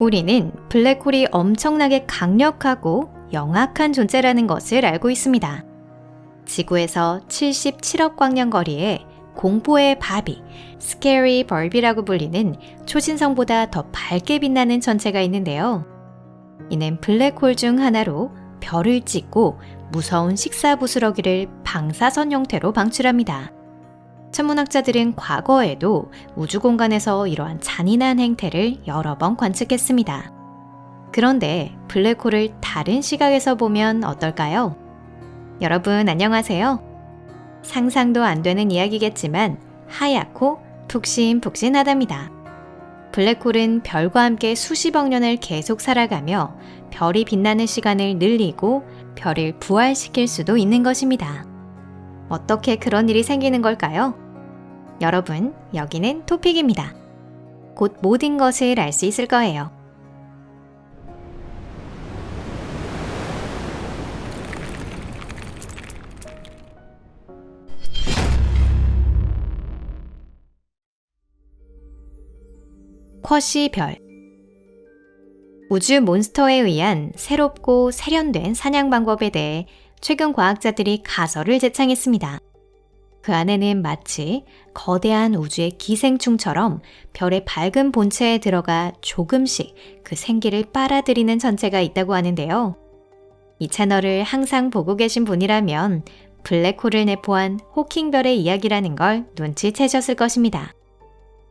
우리는 블랙홀이 엄청나게 강력하고 영악한 존재라는 것을 알고 있습니다. 지구에서 77억 광년 거리에 공포의 바비, 스케리 벌비라고 불리는 초신성보다 더 밝게 빛나는 천체가 있는데요. 이는 블랙홀 중 하나로 별을 찍고 무서운 식사 부스러기를 방사선 형태로 방출합니다. 천문학자들은 과거에도 우주 공간에서 이러한 잔인한 행태를 여러 번 관측했습니다. 그런데 블랙홀을 다른 시각에서 보면 어떨까요? 여러분 안녕하세요. 상상도 안 되는 이야기겠지만 하얗고 푹신푹신하답니다. 블랙홀은 별과 함께 수십억 년을 계속 살아가며 별이 빛나는 시간을 늘리고 별을 부활시킬 수도 있는 것입니다. 어떻게 그런 일이 생기는 걸까요? 여러분, 여기는 토픽입니다. 곧 모든 것을 알 수 있을 거예요. 쿼시 별 우주 몬스터에 의한 새롭고 세련된 사냥 방법에 대해 최근 과학자들이 가설을 제창했습니다. 그 안에는 마치 거대한 우주의 기생충처럼 별의 밝은 본체에 들어가 조금씩 그 생기를 빨아들이는 전체가 있다고 하는데요. 이 채널을 항상 보고 계신 분이라면 블랙홀을 내포한 호킹별의 이야기라는 걸 눈치채셨을 것입니다.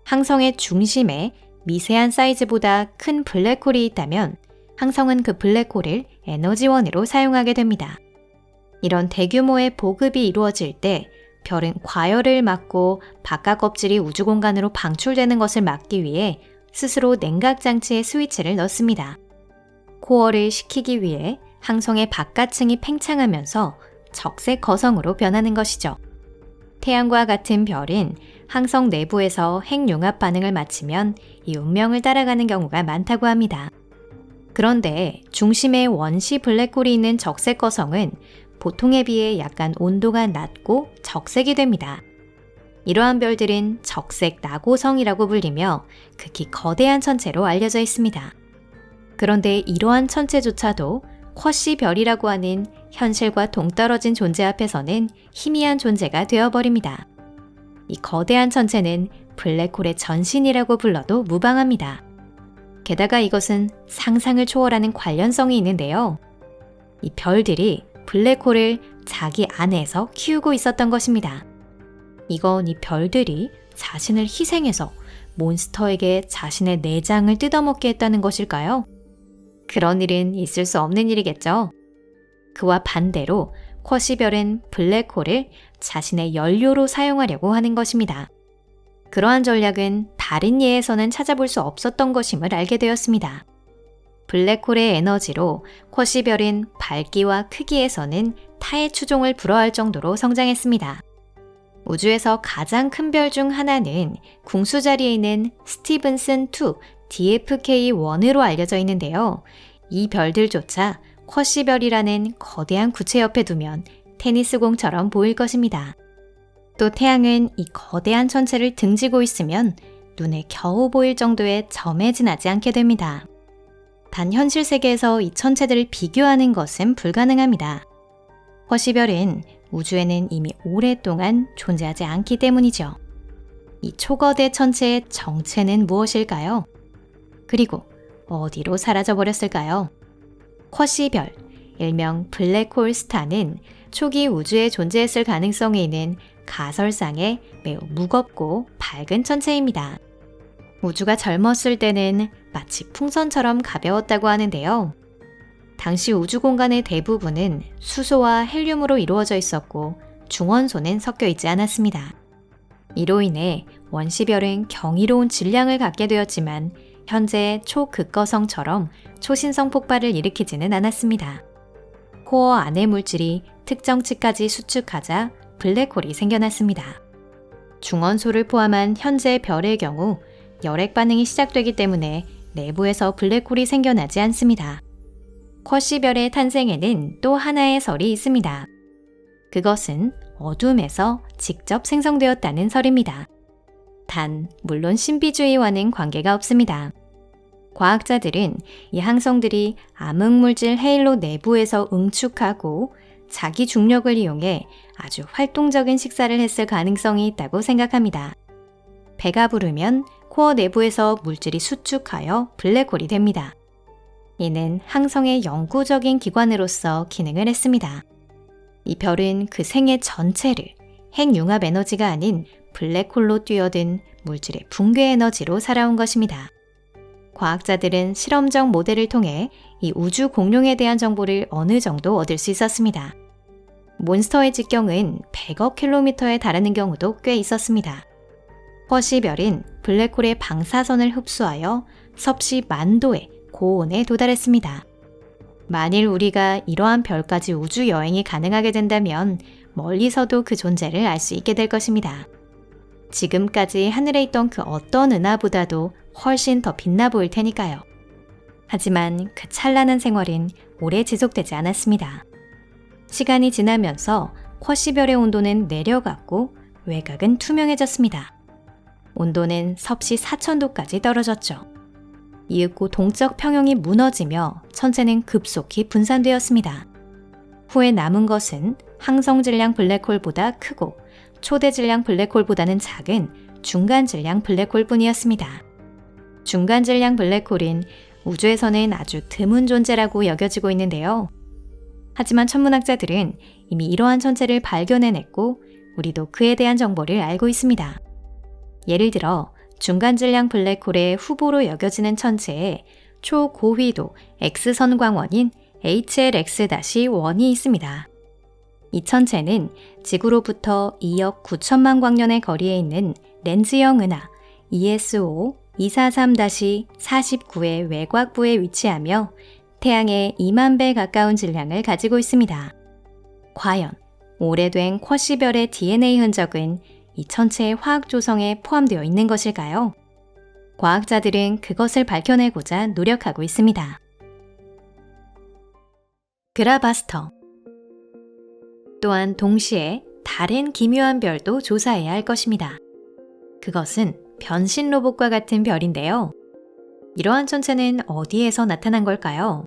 항성의 중심에 미세한 사이즈보다 큰 블랙홀이 있다면 항성은 그 블랙홀을 에너지원으로 사용하게 됩니다. 이런 대규모의 보급이 이루어질 때 별은 과열을 막고 바깥 껍질이 우주 공간으로 방출되는 것을 막기 위해 스스로 냉각 장치에 스위치를 넣습니다. 코어를 식히기 위해 항성의 바깥층이 팽창하면서 적색 거성으로 변하는 것이죠. 태양과 같은 별은 항성 내부에서 핵융합 반응을 마치면 이 운명을 따라가는 경우가 많다고 합니다. 그런데 중심에 원시 블랙홀이 있는 적색 거성은 보통에 비해 약간 온도가 낮고 적색이 됩니다. 이러한 별들은 적색 나고성이라고 불리며 극히 거대한 천체로 알려져 있습니다. 그런데 이러한 천체조차도 쿼시 별이라고 하는 현실과 동떨어진 존재 앞에서는 희미한 존재가 되어버립니다. 이 거대한 천체는 블랙홀의 전신이라고 불러도 무방합니다. 게다가 이것은 상상을 초월하는 관련성이 있는데요. 이 별들이 블랙홀을 자기 안에서 키우고 있었던 것입니다. 이건 이 별들이 자신을 희생해서 몬스터에게 자신의 내장을 뜯어먹게 했다는 것일까요? 그런 일은 있을 수 없는 일이겠죠. 그와 반대로 쿼시별은 블랙홀을 자신의 연료로 사용하려고 하는 것입니다. 그러한 전략은 다른 예에서는 찾아볼 수 없었던 것임을 알게 되었습니다. 블랙홀의 에너지로 쿼시별은 밝기와 크기에서는 타의 추종을 불허할 정도로 성장했습니다. 우주에서 가장 큰 별 중 하나는 궁수 자리에 있는 스티븐슨 2 DFK1으로 알려져 있는데요. 이 별들조차 쿼시별이라는 거대한 구체 옆에 두면 테니스공처럼 보일 것입니다. 또 태양은 이 거대한 천체를 등지고 있으면 눈에 겨우 보일 정도의 점에 지나지 않게 됩니다. 단 현실 세계에서 이 천체들을 비교하는 것은 불가능합니다. 허시별은 우주에는 이미 오랫동안 존재하지 않기 때문이죠. 이 초거대 천체의 정체는 무엇일까요? 그리고 어디로 사라져 버렸을까요? 쿼시별, 일명 블랙홀 스타는 초기 우주에 존재했을 가능성이 있는 가설상의 매우 무겁고 밝은 천체입니다. 우주가 젊었을 때는 마치 풍선처럼 가벼웠다고 하는데요. 당시 우주 공간의 대부분은 수소와 헬륨으로 이루어져 있었고 중원소는 섞여 있지 않았습니다. 이로 인해 원시별은 경이로운 질량을 갖게 되었지만 현재 초극거성처럼 초신성 폭발을 일으키지는 않았습니다. 코어 안의 물질이 특정치까지 수축하자 블랙홀이 생겨났습니다. 중원소를 포함한 현재 별의 경우 열액 반응이 시작되기 때문에 내부에서 블랙홀이 생겨나지 않습니다. 쿼시별의 탄생에는 또 하나의 설이 있습니다. 그것은 어둠에서 직접 생성되었다는 설입니다. 단, 물론 신비주의와는 관계가 없습니다. 과학자들은 이 항성들이 암흑물질 헤일로 내부에서 응축하고 자기 중력을 이용해 아주 활동적인 식사를 했을 가능성이 있다고 생각합니다. 배가 부르면 코어 내부에서 물질이 수축하여 블랙홀이 됩니다. 이는 항성의 영구적인 기관으로서 기능을 했습니다. 이 별은 그 생애 전체를 핵융합 에너지가 아닌 블랙홀로 뛰어든 물질의 붕괴 에너지로 살아온 것입니다. 과학자들은 실험적 모델을 통해 이 우주 공룡에 대한 정보를 어느 정도 얻을 수 있었습니다. 몬스터의 직경은 100억 킬로미터에 달하는 경우도 꽤 있었습니다. 퍼시별은 블랙홀의 방사선을 흡수하여 섭씨 만도의 고온에 도달했습니다. 만일 우리가 이러한 별까지 우주 여행이 가능하게 된다면 멀리서도 그 존재를 알 수 있게 될 것입니다. 지금까지 하늘에 있던 그 어떤 은하보다도 훨씬 더 빛나 보일 테니까요. 하지만 그 찬란한 생활은 오래 지속되지 않았습니다. 시간이 지나면서 쿼시별의 온도는 내려갔고 외곽은 투명해졌습니다. 온도는 섭씨 4천도까지 떨어졌죠. 이윽고 동적 평형이 무너지며 천체는 급속히 분산되었습니다. 후에 남은 것은 항성 질량 블랙홀보다 크고 초대 질량 블랙홀보다는 작은 중간 질량 블랙홀뿐이었습니다. 중간 질량 블랙홀은 우주에서는 아주 드문 존재라고 여겨지고 있는데요. 하지만 천문학자들은 이미 이러한 천체를 발견해냈고 우리도 그에 대한 정보를 알고 있습니다. 예를 들어 중간 질량 블랙홀의 후보로 여겨지는 천체에 초고위도 X선 광원인 HLX-1이 있습니다. 이 천체는 지구로부터 2억 9천만 광년의 거리에 있는 렌즈형 은하 ESO 243-49의 외곽부에 위치하며 태양의 2만 배 가까운 질량을 가지고 있습니다. 과연 오래된 쿼시별의 DNA 흔적은 이 천체의 화학 조성에 포함되어 있는 것일까요? 과학자들은 그것을 밝혀내고자 노력하고 있습니다. 그라바스터 또한 동시에 다른 기묘한 별도 조사해야 할 것입니다. 그것은 변신 로봇과 같은 별인데요. 이러한 천체는 어디에서 나타난 걸까요?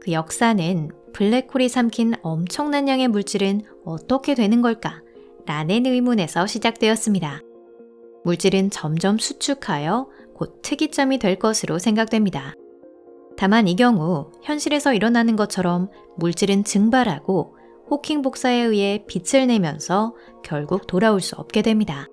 그 역사는 블랙홀이 삼킨 엄청난 양의 물질은 어떻게 되는 걸까? 라는 의문에서 시작되었습니다. 물질은 점점 수축하여 곧 특이점이 될 것으로 생각됩니다. 다만 이 경우 현실에서 일어나는 것처럼 물질은 증발하고 호킹 복사에 의해 빛을 내면서 결국 돌아올 수 없게 됩니다.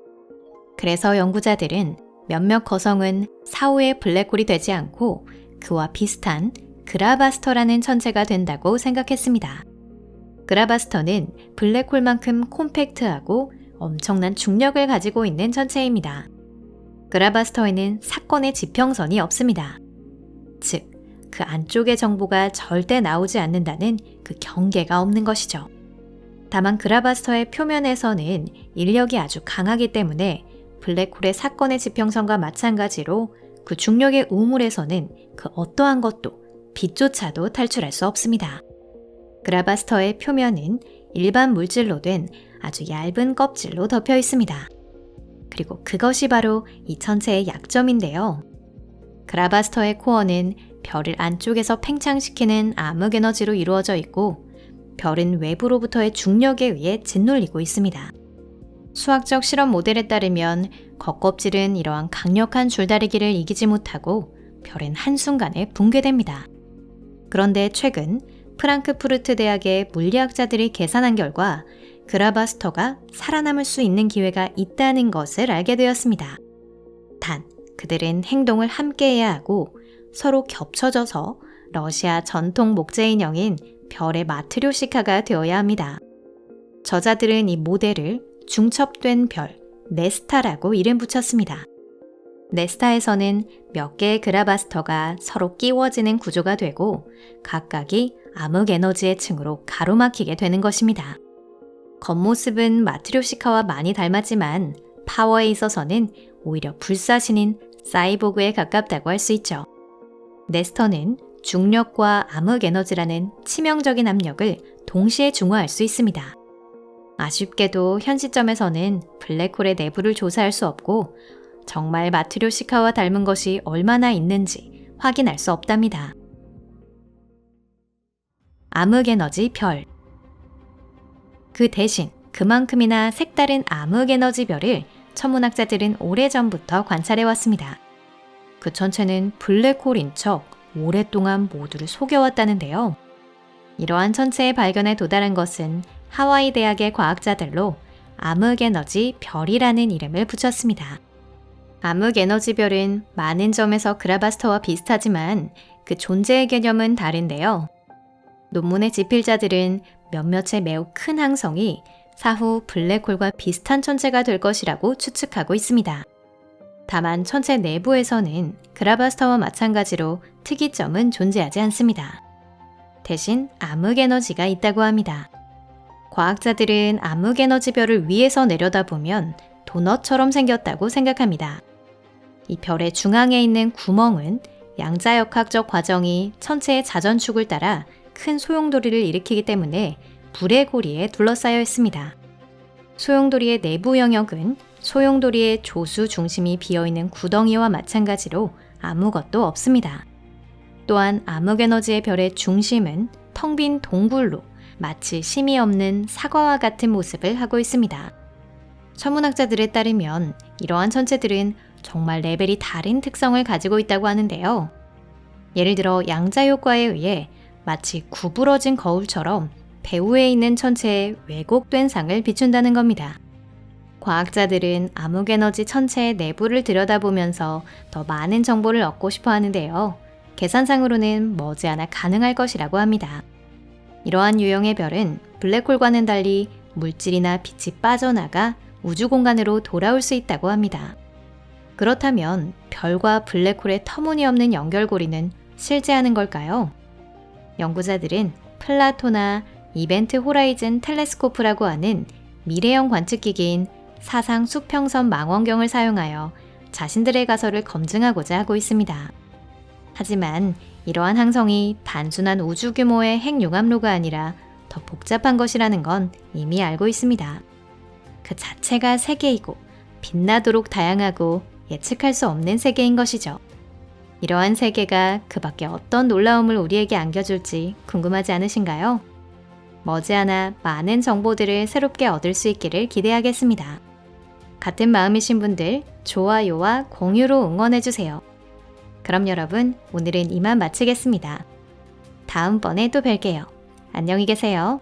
그래서 연구자들은 몇몇 거성은 사후의 블랙홀이 되지 않고 그와 비슷한 그라바스터라는 천체가 된다고 생각했습니다. 그라바스터는 블랙홀만큼 콤팩트하고 엄청난 중력을 가지고 있는 천체입니다. 그라바스터에는 사건의 지평선이 없습니다. 즉, 그 안쪽의 정보가 절대 나오지 않는다는 그 경계가 없는 것이죠. 다만 그라바스터의 표면에서는 인력이 아주 강하기 때문에 블랙홀의 사건의 지평선과 마찬가지로 그 중력의 우물에서는 그 어떠한 것도 빛조차도 탈출할 수 없습니다. 그라바스터의 표면은 일반 물질로 된 아주 얇은 껍질로 덮여 있습니다. 그리고 그것이 바로 이 천체의 약점인데요. 그라바스터의 코어는 별을 안쪽에서 팽창시키는 암흑 에너지로 이루어져 있고 별은 외부로부터의 중력에 의해 짓눌리고 있습니다. 수학적 실험 모델에 따르면 겉껍질은 이러한 강력한 줄다리기를 이기지 못하고 별은 한순간에 붕괴됩니다. 그런데 최근 프랑크푸르트 대학의 물리학자들이 계산한 결과 그라바스터가 살아남을 수 있는 기회가 있다는 것을 알게 되었습니다. 단, 그들은 행동을 함께 해야 하고 서로 겹쳐져서 러시아 전통 목재 인형인 별의 마트료시카가 되어야 합니다. 저자들은 이 모델을 중첩된 별, 네스타라고 이름 붙였습니다. 네스타에서는 몇 개의 그라바스터가 서로 끼워지는 구조가 되고 각각이 암흑 에너지의 층으로 가로막히게 되는 것입니다. 겉모습은 마트료시카와 많이 닮았지만 파워에 있어서는 오히려 불사신인 사이보그에 가깝다고 할 수 있죠. 네스터는 중력과 암흑 에너지라는 치명적인 압력을 동시에 중화할 수 있습니다. 아쉽게도 현 시점에서는 블랙홀의 내부를 조사할 수 없고 정말 마트료시카와 닮은 것이 얼마나 있는지 확인할 수 없답니다. 암흑에너지 별. 그 대신 그만큼이나 색다른 암흑에너지 별을 천문학자들은 오래전부터 관찰해 왔습니다. 그 천체는 블랙홀인 척 오랫동안 모두를 속여왔다는데요. 이러한 천체의 발견에 도달한 것은 하와이 대학의 과학자들로 암흑에너지 별이라는 이름을 붙였습니다. 암흑에너지 별은 많은 점에서 그라바스터와 비슷하지만 그 존재의 개념은 다른데요. 논문의 지필자들은 몇몇의 매우 큰 항성이 사후 블랙홀과 비슷한 천체가 될 것이라고 추측하고 있습니다. 다만 천체 내부에서는 그라바스터와 마찬가지로 특이점은 존재하지 않습니다. 대신 암흑 에너지가 있다고 합니다. 과학자들은 암흑 에너지별을 위에서 내려다보면 도넛처럼 생겼다고 생각합니다. 이 별의 중앙에 있는 구멍은 양자역학적 과정이 천체의 자전축을 따라 큰 소용돌이를 일으키기 때문에 불의 고리에 둘러싸여 있습니다. 소용돌이의 내부 영역은 소용돌이의 조수 중심이 비어있는 구덩이와 마찬가지로 아무것도 없습니다. 또한 암흑에너지의 별의 중심은 텅 빈 동굴로 마치 심이 없는 사과와 같은 모습을 하고 있습니다. 천문학자들에 따르면 이러한 천체들은 정말 레벨이 다른 특성을 가지고 있다고 하는데요. 예를 들어 양자 효과에 의해 마치 구부러진 거울처럼 배후에 있는 천체에 왜곡된 상을 비춘다는 겁니다. 과학자들은 암흑에너지 천체의 내부를 들여다보면서 더 많은 정보를 얻고 싶어 하는데요. 계산상으로는 머지않아 가능할 것이라고 합니다. 이러한 유형의 별은 블랙홀과는 달리 물질이나 빛이 빠져나가 우주 공간으로 돌아올 수 있다고 합니다. 그렇다면 별과 블랙홀의 터무니없는 연결고리는 실제하는 걸까요? 연구자들은 플라토나 이벤트 호라이즌 텔레스코프라고 하는 미래형 관측기기인 사상 수평선 망원경을 사용하여 자신들의 가설을 검증하고자 하고 있습니다. 하지만 이러한 항성이 단순한 우주 규모의 핵융합로가 아니라 더 복잡한 것이라는 건 이미 알고 있습니다. 그 자체가 세계이고 빛나도록 다양하고 예측할 수 없는 세계인 것이죠. 이러한 세계가 그 밖에 어떤 놀라움을 우리에게 안겨줄지 궁금하지 않으신가요? 머지않아 많은 정보들을 새롭게 얻을 수 있기를 기대하겠습니다. 같은 마음이신 분들 좋아요와 공유로 응원해주세요. 그럼 여러분, 오늘은 이만 마치겠습니다. 다음번에 또 뵐게요. 안녕히 계세요.